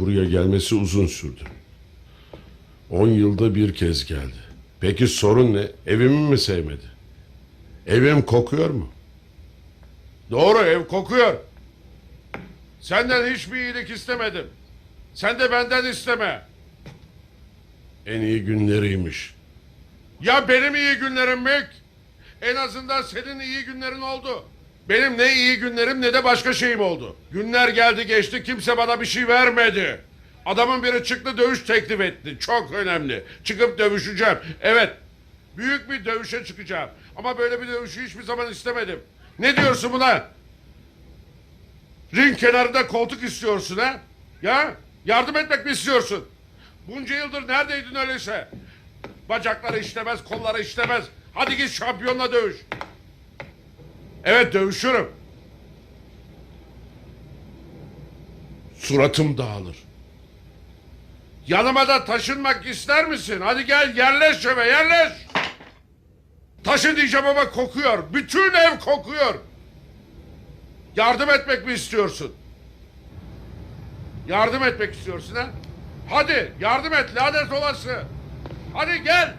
Buraya gelmesi uzun sürdü. On yılda bir kez geldi. Peki sorun ne? Evimi mi sevmedi? Evim kokuyor mu? Doğru ev kokuyor. Senden hiçbir iyilik istemedim. Sen de benden isteme. En iyi günleriymiş. Ya benim iyi günlerim Mick? En azından senin iyi günlerin oldu. Benim ne iyi günlerim ne de başka şeyim oldu. Günler geldi geçti kimse bana bir şey vermedi. Adamın biri çıktı dövüş teklif etti. Çok önemli. Çıkıp dövüşeceğim. Evet. Büyük bir dövüşe çıkacağım. Ama böyle bir dövüşü hiçbir zaman istemedim. Ne diyorsun buna? Ring kenarında koltuk istiyorsun ha? Ya? Yardım etmek mi istiyorsun? Bunca yıldır neredeydin öyleyse? Bacakları işlemez, kolları işlemez. Hadi git şampiyonla dövüş. Evet dövüşürüm. Suratım dağılır. Yanıma da taşınmak ister misin? Hadi gel yerleş eve yerleş. Taşın diyeceğim ama kokuyor. Bütün ev kokuyor. Yardım etmek mi istiyorsun? Yardım etmek istiyorsun ha? Hadi yardım et lanet olası. Hadi gel.